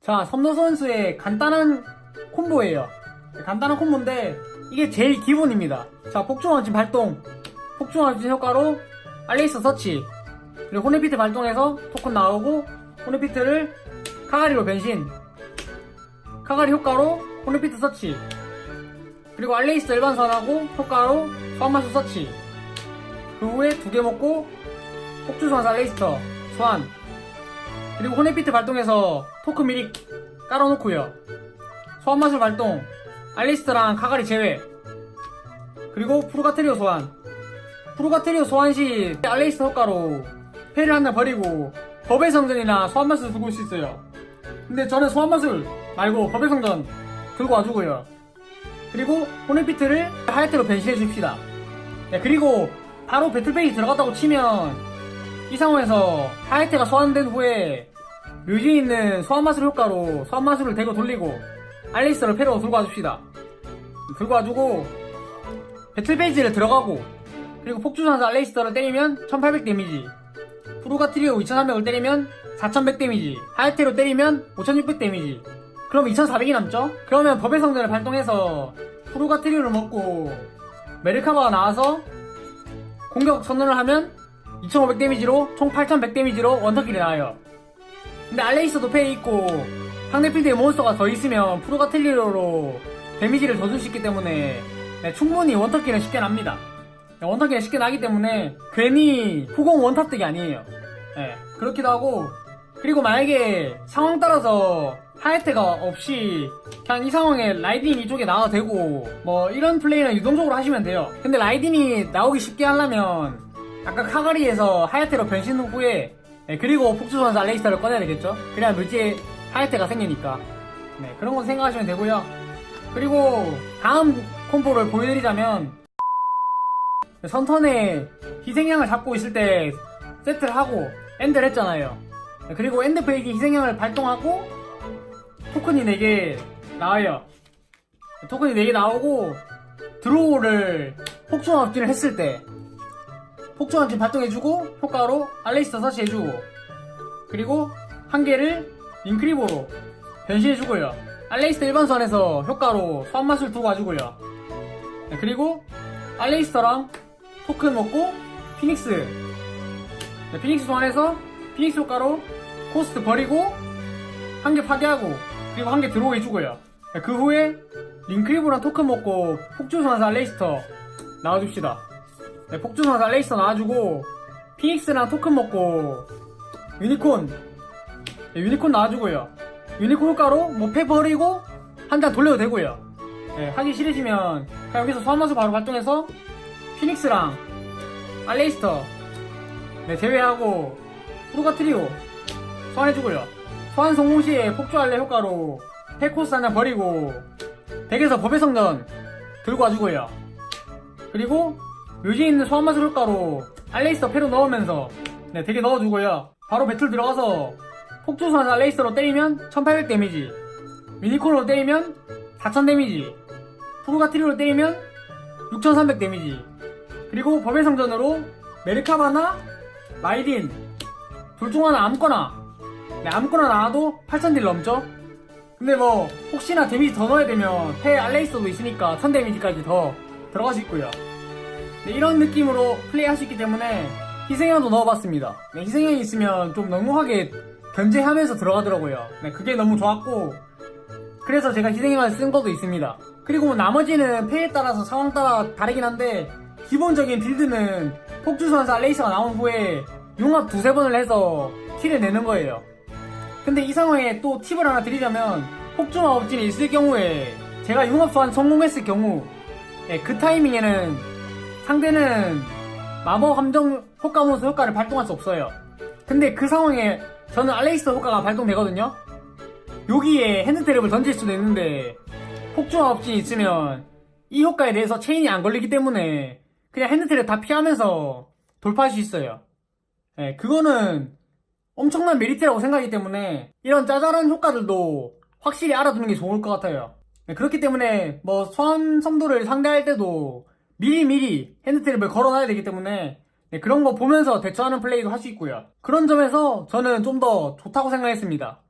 자, 섬노 선수의 간단한 콤보예요. 간단한 콤보인데 이게 제일 기본입니다. 자, 폭주원진 발동, 폭주원진 효과로 알레이스 서치, 그리고 호네피트 발동해서 토큰 나오고 호네피트를 카가리로 변신, 카가리 효과로 호네피트 서치, 그리고 알레이스 일반 선하고 효과로 소환마수 서치. 그 후에 두 개 먹고 폭주 소환사 알레이스터 소환. 그리고 호네피트 발동해서 토크 미리 깔아놓고요. 소환마술 발동, 알리스트랑 카가리 제외. 그리고 프루가테리오 소환. 프루가테리오 소환 시 알레이스트 효과로 패를 하나 버리고 법의 성전이나 소환마술 들고 올 수 있어요. 근데 저는 소환마술 말고 법의 성전 들고 와주고요. 그리고 호네피트를 하이트로 변신해 줍시다. 네, 그리고 바로 배틀페이지 들어갔다고 치면 이 상황에서 하이트가 소환된 후에 묘지에 있는 소환마술 효과로 소환마술을 대고 돌리고 알리스를 패로 들고 와줍시다. 들고 와주고 배틀페이지를 들어가고 그리고 폭주산사 알레이스터를 때리면 1800 데미지 프루가트리오 2300을 때리면 4100 데미지 하이테로 때리면 5600 데미지 그럼 2400이 남죠? 그러면 법의 성전을 발동해서 프루가트리오를 먹고 메르카바가 나와서 공격 선언을 하면 2500 데미지로 총 8100 데미지로 원터킬이 나와요 근데 알레이스도 패에 있고 상대 필드에 몬스터가 더 있으면 프로가텔리로로 데미지를 더 줄 수 있기 때문에 네, 충분히 원터킬은 쉽게 납니다. 네, 원터킬은 쉽게 나기 때문에 괜히 후공 원탑득이 아니에요. 네, 그렇기도 하고 그리고 만약에 상황 따라서 하이테가 없이 그냥 이 상황에 라이딘 이쪽에 나와도 되고 뭐 이런 플레이는 유동적으로 하시면 돼요. 근데 라이딘이 나오기 쉽게 하려면 아까 카가리에서 하야테로 변신 후에 네, 그리고 폭주선수 알레이스타를 꺼내야 되겠죠? 그래야 묘지에 하야테가 생기니까 네, 그런 건 생각하시면 되고요 그리고 다음 콤보를 보여드리자면 선턴에 희생양을 잡고 있을 때 세트를 하고 엔드를 했잖아요 네, 그리고 엔드 페이지 희생양을 발동하고 토큰이 4개 나와요. 토큰이 4개 나오고 드로우를 폭주한 업진을 했을 때 폭주한진 발동해주고 효과로 알레이스터 서치해주고 그리고 한 개를 인크리보로 변신해주고요. 알레이스터 일반 선에서 효과로 소환마술 두고 가지고요. 네, 그리고 알레이스터랑 토큰 먹고 피닉스. 네, 피닉스 소환해서 피닉스 효과로 코스트 버리고 한 개 파괴하고 그리고 한 개 들어오 해주고요. 네, 그 후에 링크리브랑 토큰 먹고 폭주 소환사 알레이스터 나와줍시다. 네, 폭주선사 레이스터 나와주고 피닉스랑 토큰 먹고 유니콘. 네, 유니콘 나와주고요. 유니콘 효과로 뭐패 버리고 한 장 돌려도 되고요. 네, 하기 싫으시면 그냥 여기서 소환마수 바로 발동해서 피닉스랑 알레이스터. 네, 제외하고 프루가 트리오 소환해주고요 소환 성공 시에 폭주 알레 효과로 한장 버리고 덱에서 법의 성전 들고 와주고요 그리고 묘지에 있는 소환마술 효과로 알레이스터 패로 넣으면서 네, 되게 넣어주고요. 바로 배틀 들어가서 폭주소환사 알레이스터로 때리면 1800 데미지 유니콘으로 때리면 4000 데미지 프루가트리로 때리면 6300 데미지 그리고 법의 성전으로 메르카바나 라이딘 둘 중 하나 아무거나 네, 아무거나 나와도 8000딜 넘죠? 근데 뭐 혹시나 데미지 더 넣어야 되면 패 알레이스터도 있으니까 1000 데미지까지 더 들어갈 수 있고요. 네, 이런 느낌으로 플레이할 수 있기 때문에 희생양도 넣어봤습니다. 네, 희생양이 있으면 좀 넉넉하게 견제하면서 들어가더라고요. 네, 그게 너무 좋았고 그래서 제가 희생양을 쓴 것도 있습니다. 그리고 뭐 나머지는 패에 따라서 상황 따라 다르긴 한데 기본적인 빌드는 폭주선사 레이서가 나온 후에 융합 두세 번을 해서 킬을 내는 거예요. 근데 이 상황에 또 팁을 하나 드리자면 폭주마 업진이 있을 경우에 제가 융합 소환 성공했을 경우 네, 그 타이밍에는 상대는 마법 함정 효과 모수 효과를 발동할 수 없어요. 근데 그 상황에 저는 알레이스터 효과가 발동되거든요. 여기에 핸드 트랩을 던질 수도 있는데 폭주화 업진이 있으면 이 효과에 대해서 체인이 안 걸리기 때문에 그냥 핸드 트랩 다 피하면서 돌파할 수 있어요. 예, 그거는 엄청난 메리트라고 생각하기 때문에 이런 짜잘한 효과들도 확실히 알아두는 게 좋을 것 같아요. 네, 그렇기 때문에 뭐 소환 섬도를 상대할 때도 미리미리 핸드트랩을 걸어놔야 되기 때문에 네, 그런 거 보면서 대처하는 플레이도 할 수 있고요. 그런 점에서 저는 좀 더 좋다고 생각했습니다.